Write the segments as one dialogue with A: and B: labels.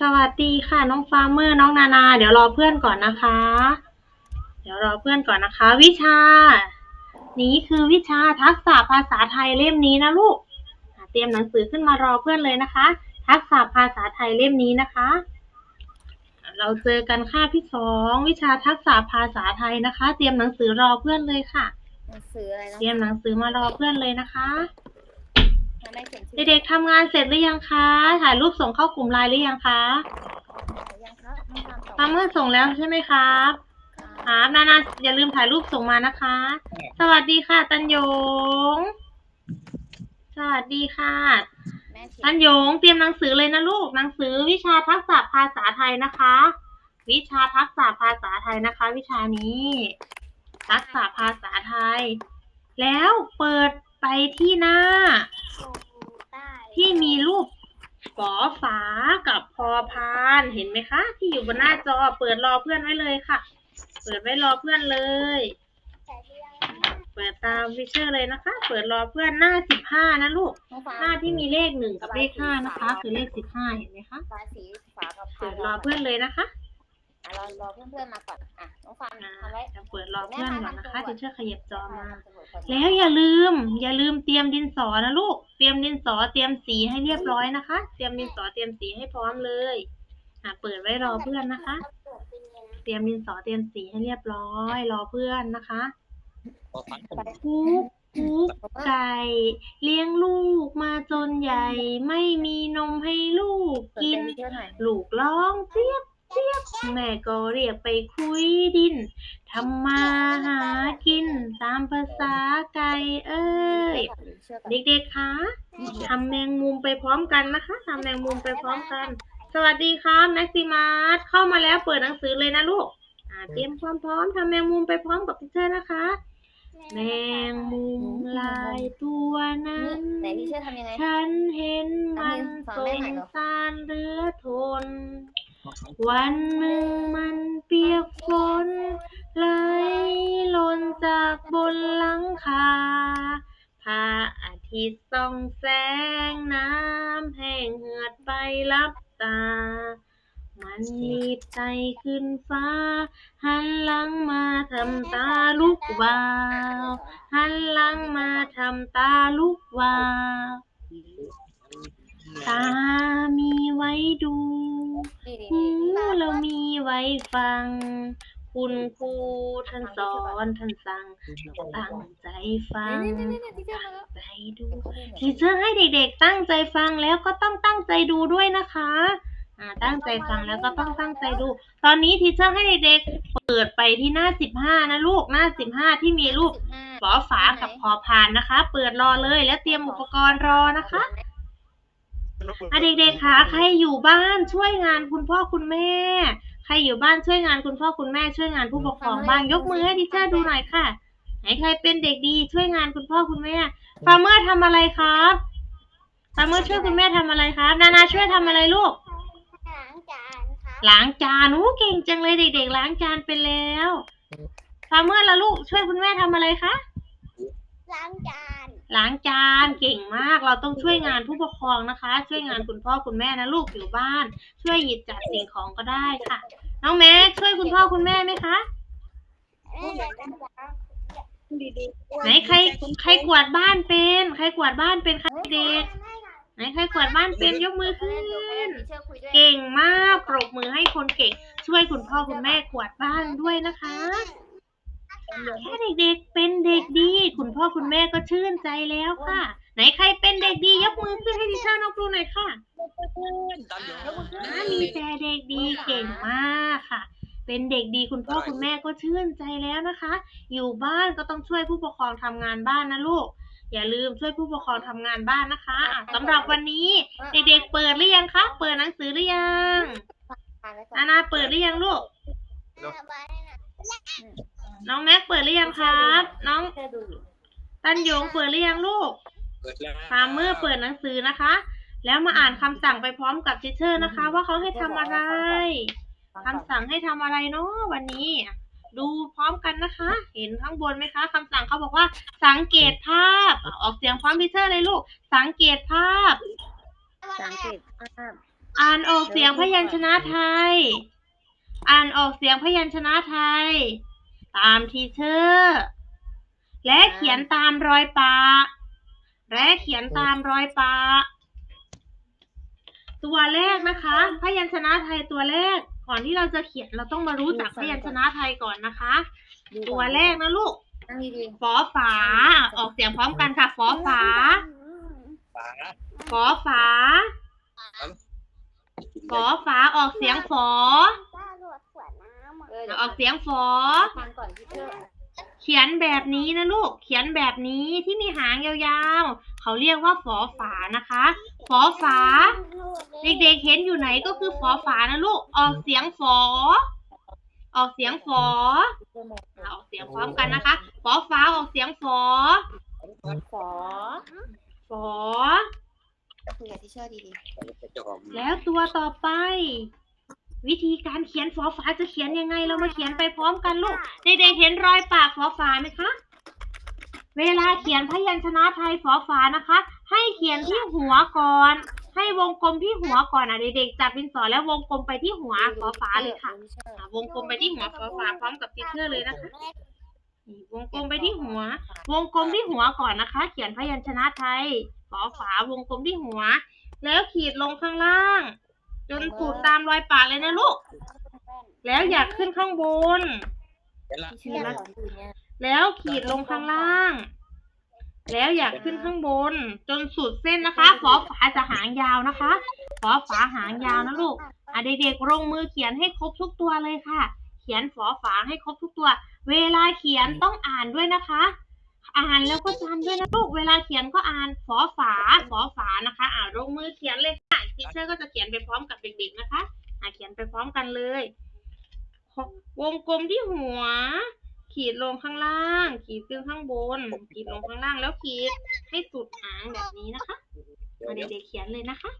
A: สวัสดีค่ะ น้องฟาร์มเมอร์น้องนานา เดี๋ยวรอเพื่อนก่อนนะคะ เดี๋ยวรอเพื่อนก่อนนะคะ วิชา นี้คือวิชาทักษะภาษาไทยเล่มนี้นะลูกอะเตรียมหนังสือขึ้นมารอเพื่อนเลยนะคะ ทักษะภาษาไทยเล่มนี้นะคะ เราเจอกันค่าบที่สองวิชาทักษะภาษาไทยนะคะ เตรียมหนังสือรอเพื่อนเลยค่ะ
B: หนังสืออะไรน้อง
A: เตรียมหนังสือมารอเพื่อนเลยนะคะ
B: ยังไม่ เขียนชื่อ
A: เด็กๆทำงานเสร็จหรือยังคะ ถ่ายรูปส่งเข้ากลุ่มไลน์หรือยังคะ
B: ยังครับน้องทำต่อ
A: ทำเมื่อส่งแล้วใช่ไหมครับครับนานาอย่าลืมถ่ายรูปส่งมานะคะ สวัสดีค่ะ ตันยง สวัสดีค่ะ
B: แม่เขีย
A: ตั
B: น
A: นยงเตรียมหนังสือเลยนะลูก หนังสือวิชาทักษะภาษาไทยนะคะ วิชาทักษะภาษาไทยนะคะ วิชานี้ ทักษะภาษาไทย แล้วเปิด ไปที่หน้า ที่มีรูปฝอฝากับพอพานเห็นไหมคะ ที่อยู่บนหน้าจอเปิดรอเพื่อนไว้เลยค่ะ เปิดไว้รอเพื่อนเลย เปิดตามวิเชอร์เลยนะคะ เปิดรอเพื่อนหน้าสิบห้านะลูก
B: น้องฟ้า
A: หน้าที่มีเลขหนึ่งกับเลขห้านะคะ คือเลขสิบห้าเห็นไหมคะ
B: ฟ้าสีฟ้ากับ
A: เปิดรอเพื่อนเลยนะคะ
B: อะรอรอเพื่อนๆมาก่อนอะน้องฟ้า
A: อ่า
B: ทำไว้
A: จะเปิดรอเพื่อนก่อนนะคะทิเชอร์ขยับจอมา
B: แล้
A: แล้วอย่าลืม อย่าลืมเตรียมดินสอนะลูก เตรียมดินสอเตรียมสีให้เรียบร้อยนะคะ เตรียมดินสอเตรียมสีให้พร้อมเลยอะเปิดไว้รอเพื่อนนะคะ เตรียมดินสอเตรียมสีให้เรียบร้อย รอเพื่อนนะคะคุกคุกไก่ เลี้ยงลูกมาจนใหญ่ ไม่มีนมให้ลูก
B: เปิด
A: กิน
B: เป็นเชื่อหน่อย
A: ลูกร้องเจี๊ยบเจี๊ยบแม่ก็เรียกไปคุยดินทำมาหากินตามภาษาไก่เอ้ย
B: เชื่อก่อน
A: เด็กๆคะทำแมงมุมไปพร้อมกันนะคะทำแมงมุมไปพร้อมกัน สวัสดีค่ะแม็กซิมัสเข้ามาแล้วเปิดหนังสือเลยนะลูกอ่าเตรียมความพร้อมทำแมงมุมไปพร้อมกับพี่เชอร์นะคะ แมงมุมลายตัวนั้
B: นี่
A: น
B: ไหนที่เชื่อทำยังไง
A: ฉันเห็นมันสงสารเหลือทน วันหนึ่งมันเปียกฝนไหลล่นจากบนหลังคาพระอาทิตย์ส่องแสงน้ำแห้งเหือดไปรับตา มันรีบไต่ขึ้นฟ้า หันหลังมาทำตาลุกวาว หันหลังมาทำตาลุกวาว ตามีไว้ดู
B: นี่
A: หู
B: นี่
A: เรามีไว้ฟัง คุณครูท่านสอนท่านสั่งตั้งใจฟัง
B: นี่นี่นี่ที่เชื่อมาแล้ว
A: ใจดูทีเชอร์ให้เด็กๆ ตั้งใจฟังแล้วก็ต้องตั้งใจดูด้วยนะคะอ่าตั้งใจฟังแล้วก็ต้องตั้งใจดู ตอนนี้ทีเชอร์ให้เด็กๆเปิดไปที่หน้าสิบห้านะลูกหน้าสิบห้าที่มีรูปฝอฝากับพอพานนะคะ เปิดรอเลยแล้วเตรียมอุปกรณ์รอนะคะ อะเด็กๆคะใครอยู่บ้านช่วยงานคุณพ่อคุณแม่ ใครอยู่บ้านช่วยงานคุณพ่อคุณแม่ช่วยงานผู้ปกครองบ้างยกมือให้ดิเชอร์ดูหน่อยค่ะ ไหนใครเป็นเด็กดีช่วยงานคุณพ่อคุณแม่ฟาร์เมอร์ทำอะไรครับฟาร์เมอร์ช่วยคุณแม่ทำอะไรครับ นานาช่วยทำอะไรลูก
C: ล้างจานครับ
A: ล้างจานอู้เก่งจังเลยเด็กๆล้างจานเป็นแล้วฟาร์เมอร์ละลูกช่วยคุณแม่ทำอะไรคะ
C: ล้างจาน
A: ล้างจานเก่งมากเราต้องช่วยงานผู้ปกครองนะคะ ช่วยงานคุณพ่อคุณแม่นะลูกอยู่บ้าน ช่วยหยิบจัดสิ่งของก็ได้ค่ะ น้องแม็กช่วยคุณพ่อคุณแม่ไหมคะ
C: แม่อยากจะล้างดีๆ
A: ไหนใครใครกวาดบ้านเป็น ใครกวาดบ้านเป็นคะเด็กไหนใครกวาดบ้านเป็นยกมือขึ้น เก่งมากปรบมือให้คนเก่ง ช่วยคุณพ่อคุณแม่กวาดบ้านด้วยนะคะ แค่เด็กๆเป็นเด็กดี คุณพ่อคุณแม่ก็ชื่นใจแล้วค่ะ ไหนใครเป็นเด็กดี ยกมือขึ้นให้ดิฉันน้องครูหน่อยค่ะอ่ามีแต่เด็กดีเก่งมากค่ะ เป็นเด็กดีคุณพ่อคุณแม่ก็ชื่นใจแล้วนะคะ อยู่บ้านก็ต้องช่วยผู้ปกครองทำงานบ้านนะลูก อย่าลืมช่วยผู้ปกครองทำงานบ้านนะคะอะสำหรับวันนี้เด็กๆเปิดหรือยังคะ เปิดหนังสือหรือยังนานาเปิดหรือยังลูก น้องแม็กเปิดหรือยังครับ น้องตันหยงเปิดหรือยังลูกฟาร์มเมอร์เปิดหนังสือนะคะ แล้วมาอ่านคำสั่งไปพร้อมกับทิเชอร์นะคะ ว่าเขาให้ทำอะไรคำสั่งให้ทำอะไรเนาะวันนี้อะดูพร้อมกันนะคะ เห็นข้างบนไหมคะคำสั่งเขาบอกว่า สังเกตภาพอะออกเสียงพร้อมทิเชอร์เลยลูก สังเกตภาพ
B: สังเกตภาพ
A: อ่านออกเสียงพยัญชนะไทย อ่านออกเสียงพยัญชนะไทย ตามทีเชอร์และเขียนตามรอยปะและเขียนตามรอยปะตัวแรกนะคะ พยัญชนะไทยตัวแรก ก่อนที่เราจะเขียนเราต้องมารู้จักพยัญชนะไทยก่อนนะคะ
B: ดูก่อน
A: ตัวแรกนะลูก
B: นั่งดี
A: ฝอฝา ออกเสียงพร้อมกันค่ะฝอฝา
D: ฝา
A: ฝอฝาฝอฝาออกเสียงฝอ
B: เออเดี๋ยว
A: ออกเสียงฝอ
B: ฟังก่อนที่เชื่อ
A: เขียนแบบนี้นะลูก เขียนแบบนี้ที่มีหางยาวๆ เขาเรียกว่าฝอฝานะคะ ฝอฝา เด็กๆเห็นอยู่ไหนก็คือฝอฝานะลูก ออกเสียงฝอ ออกเสียงฝอ
B: เชื่อมอง
A: อะออกเสียงพร้อมกันนะคะ ฝอฝาออกเสียงฝอ
B: ฝอ
A: ฝอ
B: คุยกับที่เชื่อดี
D: เจ้าของ
A: แล้วตัวต่อไป วิธีการเขียนฝอฝาจะเขียนยังไง เรามาเขียนไปพร้อมกันลูกเด็กๆเห็นรอยปากฝอฝาไหมคะ เวลาเขียนพยัญชนะไทยฝอฝานะคะ ให้เขียนที่หัวก่อน ให้วงกลมที่หัวก่อนอะเด็กๆจับดินสอแล้ววงกลมไปที่หัว
B: ๆ
A: ฝอฝาเลยค่ะวงกลมไปที่หัวฝอฝาพร้อมกับทิเชอร์เลยนะคะวงกลมไปที่หัว วงกลมที่หัวก่อนนะคะ เขียนพยัญชนะไทยฝอฝาวงกลมที่หัว แล้วขีดลงข้างล่าง จนสุดตามรอยปากเลยนะลูก แล้วอยากขึ้นข้างบน
D: เห็นละ
B: เชื่อสอนอยู่เนี่ย
A: แล้วขีดลงข้างล่าง แล้วอยากขึ้นข้างบน จนสุดเส้นนะคะฝอฝาจะหางยาวนะคะฝอฝาหางยาวนะลูกอะเด็กๆลงมือเขียนให้ครบทุกตัวเลยค่ะ เขียนฝอฝาให้ครบทุกตัว เวลาเขียนต้องอ่านด้วยนะคะ อ่านแล้วก็จำด้วยนะลูก เวลาเขียนก็อ่านฝอฝาฝอฝานะคะอ่าลงมือเขียนเลยค่ะทีเชอร์ก็จะเขียนไปพร้อมกับเด็กๆนะคะอ่าเขียนไปพร้อมกันเลย วงกลมที่หัว ขีดลงข้างล่าง ขีดขึ้นข้างบน ขีดลงข้างล่างแล้วขีดให้สุดหางแบบนี้นะคะ
D: เดี๋ยว
A: มา
D: เดี๋ยว
A: เด็กๆเขียนเลยนะคะ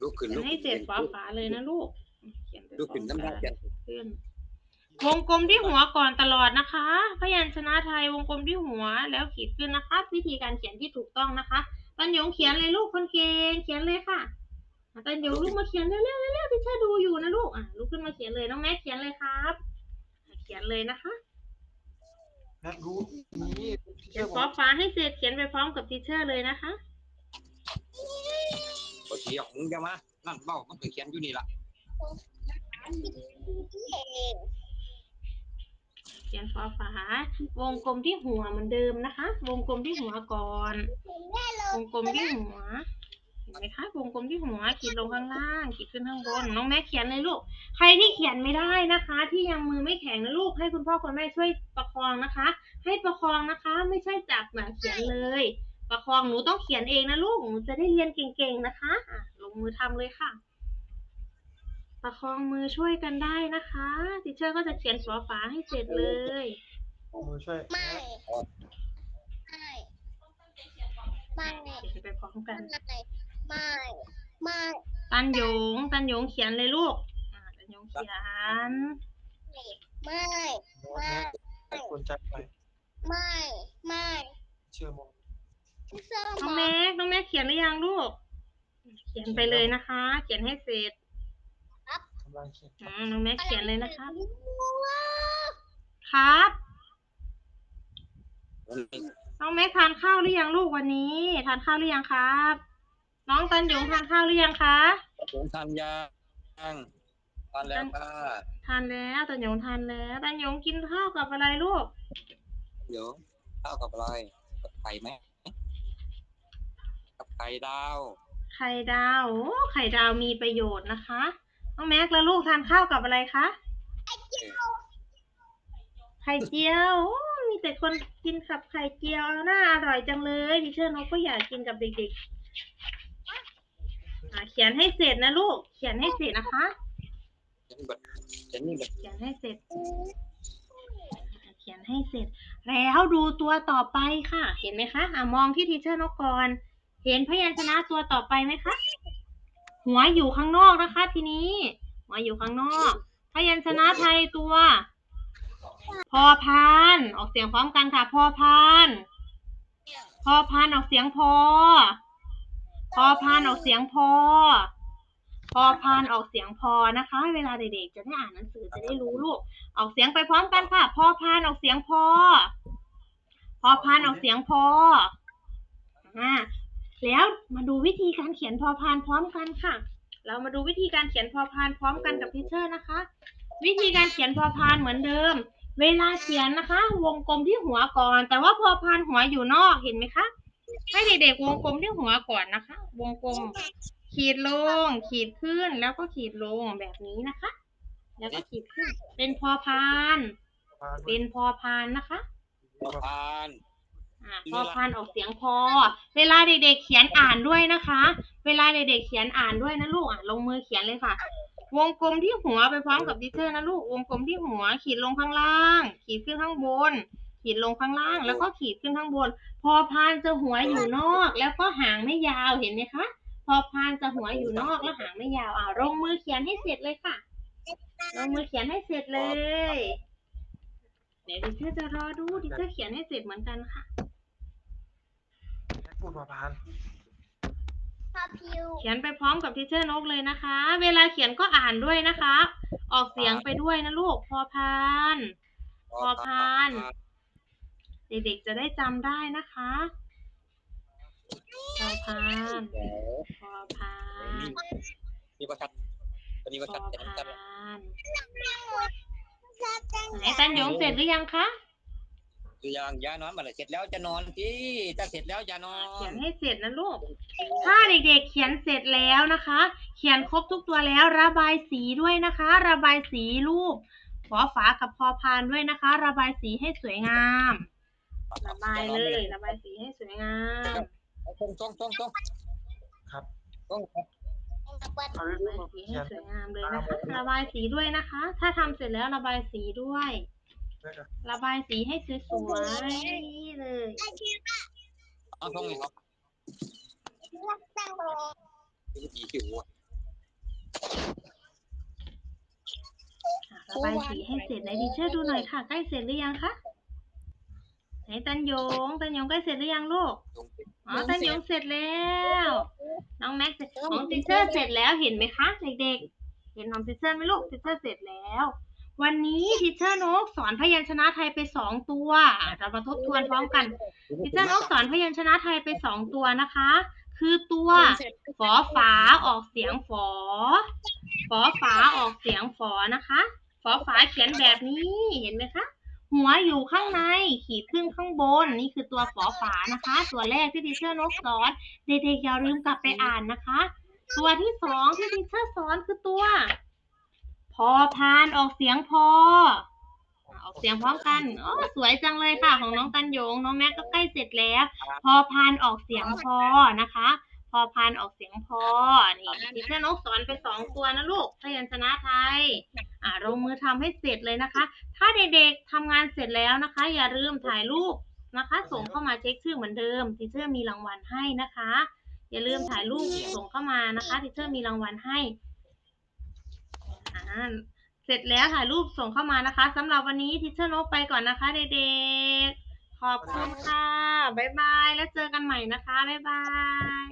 D: ลุกขึ้น
A: เขีย
D: ลุ
A: น
D: ก
A: ให้เสร็จฝาฝาเลยนะลูก เขียนไป
D: ลุกขึ้น
A: พร้อม
D: น้ำหนัก
A: กั
D: กันน
A: ขึ้น วงกลมที่หัวก่อนตลอดนะคะ พยัญชนะไทยวงกลมที่หัวแล้วขีดขึ้นนะคะ วิธีการเขียนที่ถูกต้องนะคะตันหยงเขียนเลยลูกคนเก่งเขียนเลยค่ะอะตันหยงลูกมาเขียนเร็วๆเร็วๆที่เธอดูอยู่นะลูกอะลุกขึ้นมาเขียนเลยน้องแม่เขียนเลยครับอะเขียนเลยนะคะ
E: นัดรู้นี้
A: เขียนฟอฟ้าให้เสร็จเขียนไปพร้อมกับทีเชอร์เลยนะคะ
D: โอเคออกมึงจะมานั่นเบ้ามันก็เขียนอยู่นี่ละ
A: เขียนฟอฟ้าวงกลมที่หัวเหมือนเดิมนะคะ วงกลมที่หัวก่อน วงกลมที่หัวเห็นไหมคะวงกลมที่หัวขีดลงข้างล่างขีดขึ้นข้างบนน้องแม่เขียนเลยลูก ใครที่เขียนไม่ได้นะคะ ที่ยังมือไม่แข็งนะลูกให้คุณพ่อคุณแม่ช่วยประคองนะคะ ให้ประคองนะคะ ไม่ใช่จับหนังเขียนเลย ประคองหนูต้องเขียนเองนะลูกหนูจะได้เรียนเก่งๆนะคะอะลงมือทำเลยค่ะ ประคองมือช่วยกันได้นะคะทิเชอร์ก็จะเขียนฝาฝาให้เสร็จเลย
E: มือช่วย
C: ไม่ ไม่ไม่
A: เขียนไปพร้อมกัน
C: ไม่ ไม่
A: ตันหยง ตันหยงเขียนเลยลูกอ่าตันหยงเขียน
C: ไม่
E: โน้ตนะแต่คนใจไป
C: ไม่ ไม่
E: เชื่อมอง
A: น้องแม็กน้องแม็กเขียนหรือยังลูก เขียนไปเลยนะคะ เขียนให้เสร็จ
E: กำลังเขียน
A: อืมน้องแม็กเขียนเลยนะคะครับ น้องแม็กทานข้าวหรือยังลูกวันนี้ ทานข้าวหรือยังครับ น้องตันหยงทานข้าวหรือยังคะ
D: ผมทานยางทานแล้วค่ะ
A: ทานแล้วตันหยงทานแล้วตันหยงกินข้าวกับอะไรลูก
D: เดี๋ยวข้าวกับอะไรกับไข่ไหมกับไข่ดาว
A: ไข่ดาว โอ้ ไข่ดาวมีประโยชน์นะคะ น้องแม็กแล้วลูกทานข้าวกับอะไรคะไข่เจียวโอ้มีแต่คนกินกับไข่เจียวน่าอร่อยจังเลยดิเชอร์นกก็อยากกินกับเด็กๆอะเขียนให้เสร็จนะลูก เขียนให้เสร็จนะคะเขียนให้เสร็จ เขียนให้เสร็จ แล้วดูตัวต่อไปค่ะ เห็นไหมคะ อะมองที่ทีเชอร์นกก่อน เห็นพยัญชนะตัวต่อไปไหมคะ หัวอยู่ข้างนอกนะคะ ทีนี้ หัวอยู่ข้างนอก พยัญชนะไทยตัว พอพาน ออกเสียงพร้อมกันค่ะ พอพาน พอพานออกเสียงพอ พอพานออกเสียงพอ พอพานออกเสียงพอนะคะ เวลาเด็กๆจะได้อ่านหนังสือจะได้รู้ลูก ออกเสียงไปพร้อมกันค่ะ พอพานออกเสียงพอ พอพานออกเสียงพออ่า แล้วมาดูวิธีการเขียนพอพานพร้อมกันค่ะ เรามาดูวิธีการเขียนพอพานพร้อมกันกับพีเชอร์นะคะ วิธีการเขียนพอพานเหมือนเดิม เวลาเขียนนะคะ วงกลมที่หัวก่อน แต่ว่าพอพานหัวอยู่นอกเห็นไหมคะ ให้เด็กๆวงกลมที่หัวก่อนนะคะ วงกลม ขีดลง ขีดขึ้นแล้วก็ขีดลงแบบนี้นะคะ แล้วก็ขีดขึ้น เป็นพอพาน
E: มาด้ว
A: เป็
E: ย
A: นพอพานนะคะ
D: พาน
A: อ่า พอพานออกเสียงพอ เวลาเด็กๆเขียนอ่านด้วยนะคะ เวลาเด็กๆเขียนอ่านด้วยนะลูกอะลงมือเขียนเลยค่ะ วงกลมที่หัวไปพร้อมกับดิเตอร์นะลูก วงกลมที่หัว ขีดลงข้างล่าง ขีดขึ้นข้างบน ขีดลงข้างล่าง แล้วก็ขีดขึ้นข้างบน พอพานจะหัวอยู่นอก แล้วก็หางไม่ยาวเห็นไหมคะ พอพานจะหัวอยู่นอกแล้วหางไม่ยาวอ่าลงมือเขียนให้เสร็จเลยค่ะลงมือเขียนให้เสร็จเลยเดี๋ยวดิเตอร์จะรอดูดิเตอร์เขียนให้เสร็จเหมือนกันค่ะ
E: ให้ พูดมาพาน
C: พาพิว
A: เขียนไปพร้อมกับทิเชอร์นกเลยนะคะ เวลาเขียนก็อ่านด้วยนะคะ ออกเสียงไปด้วยนะลูกพอพานพอพาน เด็กๆจะได้จำได้นะคะพอพานพอพาน
D: มีประชัดตอนนี้
A: พ
D: ประชัด
A: อ
D: แต่
A: พา
D: กัน
A: ไหนตันหยงเสร็จหรือยังคะ
D: คือยังยานอนมาเลยเสร็จแล้วจะนอนที่ถ้าเสร็จแล้วอย่านอ
A: เขีย
D: น
A: นให้เสร็จนะลูก ถ้าเด็กๆเขียนเสร็จแล้วนะคะ เขียนครบทุกตัวแล้วระบายสีด้วยนะคะ ระบายสีรูปฝอฝากับพอพานด้วยนะคะ ระบายสีให้สวยงาม ระบายเลย ระบายสีให้สวยงาม
D: ตรงตรงตรงตรง
E: ครับ
D: ตรง
E: เอาเรื่
A: ระ
E: อง
A: บาย
E: มา
A: สี
E: เขี
A: ให้
E: ยน
A: สวยงามเลยนะคะ ระบายสีด้วยนะคะ ถ้าทำเสร็จแล้วระบายสีด้วย
E: ด้วยกัน
A: ระบายสีให้สวยๆนี่เลย
D: เอาตรงนี้ครับที่ผีหิวอะ
A: อะระบายสีให้เสร็จไหนดิเชอร์ดูหน่อยค่ะ ใกล้เสร็จหรือยังคะไหนตันหยงตันหยงใกล้เสร็จหรือยังลูก
D: ตรง
A: อ๋อตันหยงเสร็จแล้ว น้องแม็กซ์เสร็จของดิเชอร์เสร็จแล้วเห็นไหมคะเด็กๆเห็นของดิเชอร์ไหมลูกดิเชอร์เสร็จแล้ว วันนี้ดิเชอร์นกสอนพยัญชนะไทยไปสองตัวอะเรามาทบทวนพร้อมกันดิเชอร์นกสอนพยัญชนะไทยไปสองตัวนะคะ คือตัวฝอฝาออกเสียงฝอฝอฝาออกเสียงฝอนะคะฝอฝาเขียนแบบนี้เห็นไหมคะหัวอยู่ข้างในขีดขึ้นข้างบนนี่คือตัวฝอฝานะคะ ตัวแรกที่ดิเชอร์นกสอนเด็กๆอย่าลืมกลับไปอ่านนะคะ ตัวที่สองที่ดิเชอร์สอนคือตัว พอพานออกเสียงพอ ออกเสียงพร้อมกันอ๋อสวยจังเลยค่ะ ของน้องตันยง น้องแม็กก็ใกล้เสร็จแล้ว พอพานออกเสียงพอนะคะ พอพานออกเสียงพอ นี่ดิเชอร์นกสอนไปสองตัวนะลูกพยัญชนะไทย อ่าลงมือทำให้เสร็จเลยนะคะ ถ้าเด็กๆทำงานเสร็จแล้วนะคะ อย่าลืมถ่ายรูปนะคะ ส่งเข้ามาเช็คชื่อเหมือนเดิมทีเชอร์มีรางวัลให้นะคะ อย่าลืมถ่ายรูปส่งเข้ามานะคะทีเชอร์มีรางวัลให้ อ่าเสร็จแล้วถ่ายรูปส่งเข้ามานะคะสำหรับวันนี้ทิชเชอร์นกไปก่อนนะคะเด็กๆ ขอบคุณค่ะ บ๊ายบาย แล้วเจอกันใหม่นะคะ บ๊ายบาย